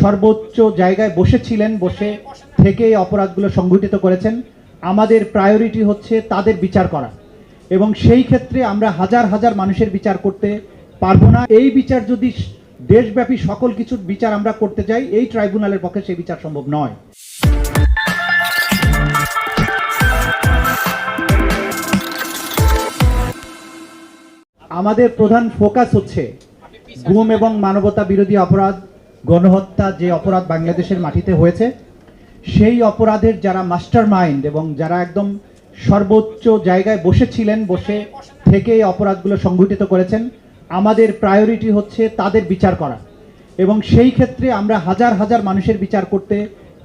সর্বোচ্চ জায়গায় বসেছিলেন, বসে থেকে অপরাধগুলো সংঘটিত করেছেন। আমাদের প্রায়োরিটি হচ্ছে তাদের বিচার করা। এবং সেই ক্ষেত্রে আমরা হাজার হাজার মানুষের বিচার করতে পারব না। এই বিচার যদি দেশব্যাপী সকল কিছুর বিচার আমরা করতে যাই এই ট্রাইব্যুনালের পক্ষে সেই বিচার সম্ভব নয়। আমাদের প্রধান ফোকাস হচ্ছে গুম এবং মানবতা বিরোধী অপরাধ গণহত্যা যে অপরাধ বাংলাদেশের মাটিতে হয়েছে, সেই অপরাধের যারা মাস্টার মাইন্ড এবং যারা একদম সর্বোচ্চ জায়গায় বসেছিলেন, বসে থেকে এই অপরাধগুলো সংঘটিত করেছেন, আমাদের প্রায়োরিটি হচ্ছে তাদের বিচার করা। এবং সেই ক্ষেত্রে আমরা হাজার হাজার মানুষের বিচার করতে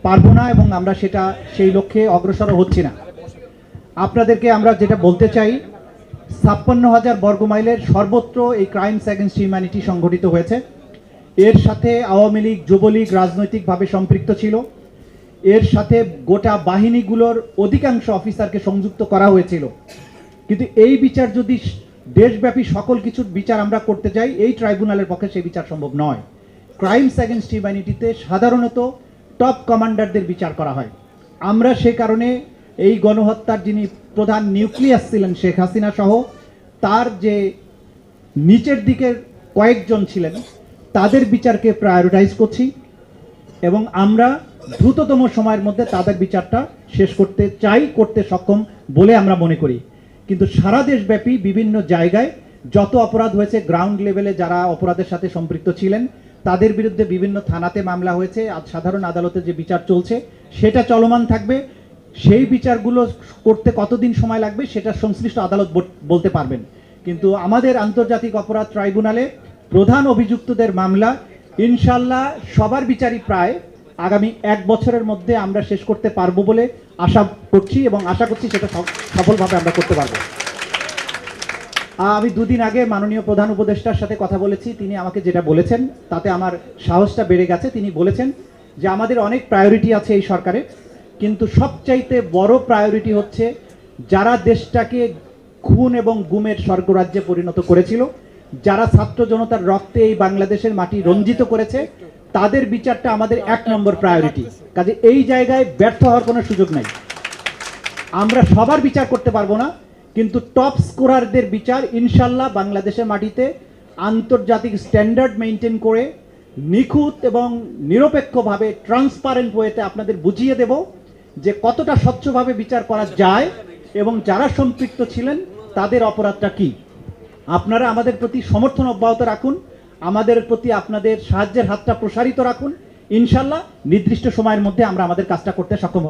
পারব না এবং আমরা সেটা, সেই লক্ষ্যে অগ্রসর হচ্ছি না। আপনাদেরকে আমরা যেটা বলতে চাই, ছাপ্পান্ন হাজার বর্গমাইলের সর্বত্র এই ক্রাইমস অ্যাগেন্স্ট হিউম্যানিটি সংঘটিত হয়েছে। এর সাথে আওয়ামী লীগ, যুবলীগ রাজনৈতিকভাবে সম্পৃক্ত ছিল। এর সাথে গোটা বাহিনীগুলোর অধিকাংশ অফিসারকে সংযুক্ত করা হয়েছিল। কিন্তু এই বিচার যদি দেশব্যাপী সকল কিছুর বিচার আমরা করতে যাই, এই ট্রাইব্যুনালের পক্ষে সেই বিচার সম্ভব নয়। ক্রাইমস অ্যাগেন্স্ট হিউম্যানিটিতে সাধারণত টপ কমান্ডারদের বিচার করা হয়। আমরা সে কারণে এই গণহত্যার যিনি প্রধান নিউক্লিয়াস ছিলেন শেখ হাসিনা সহ, তার যে নিচের দিকের কয়েকজন ছিলেন তাদের বিচারকে প্রায়োরিটাইজ করছি এবং আমরা দ্রুততম সময়ের মধ্যে তাদের বিচারটা শেষ করতে চাই, করতে সক্ষম বলে আমরা মনে করি। কিন্তু সারা দেশব্যাপী বিভিন্ন জায়গায় যত অপরাধ হয়েছে গ্রাউন্ড লেভেলে যারা অপরাধের সাথে সম্পৃক্ত ছিলেন, তাদের বিরুদ্ধে বিভিন্ন থানাতে মামলা হয়েছে। আজ সাধারণ আদালতে যে বিচার চলছে, সেটা চলমান থাকবে। সেই বিচারগুলো করতে কতদিন সময় লাগবে, সেটা সংশ্লিষ্ট আদালত বল- বলতে পারবেন। কিন্তু আমাদের আন্তর্জাতিক অপরাধ ট্রাইব্যুনালে প্রধান অভিযুক্তদের মামলা। ইনশাল্লাহ সবার বিচারই প্রায়। আগামী এক বছরের মধ্যে আমরা শেষ করতে পারব বলে আশা করছি এবং আশা করছি সেটা সফ- সফলভাবে আমরা করতে পারব। আমি দুদিন আগে মাননীয় প্রধান উপদেষ্টার সাথে কথা বলেছি। তিনি আমাকে যেটা বলেছেন, তাতে আমার সাহসটা বেড়ে গেছে। তিনি বলেছেন যে, আমাদের অনেক প্রায়োরিটি আছে এই সরকারে, কিন্তু সবচাইতে বড় প্রায়োরিটি হচ্ছে যারা দেশটাকে খুন এবং গুমের স্বর্গরাজ্যে পরিণত করেছিল যারা ছাত্র জনতার রক্তে এই বাংলাদেশের মাটি রঞ্জিত করেছে, তাদের বিচারটা আমাদের এক নম্বর প্রায়োরিটি কাজে এই জায়গায় ব্যর্থ হওয়ার কোনো সুযোগ নাই। আমরা সবার বিচার করতে পারব না, কিন্তু টপ স্কোরারদের বিচার ইনশাল্লাহ বাংলাদেশের মাটিতে আন্তর্জাতিক স্ট্যান্ডার্ড মেনটেন করে নিখুঁত এবং নিরপেক্ষভাবে ট্রান্সপারেন্ট ওয়েতে আপনাদের বুঝিয়ে দেব যে কতটা স্বচ্ছভাবে বিচার করা যায় এবং যারা সম্পৃক্ত ছিলেন, তাদের অপরাধটা কি। আপনারা আমাদের প্রতি সমর্থন অব্যাহত রাখুন, আমাদের প্রতি আপনাদের সাহায্যের হাতটা প্রসারিত রাখুন। ইনশাল্লাহ, নির্দিষ্ট সময়ের মধ্যে আমরা আমাদের কাজটা করতে সক্ষম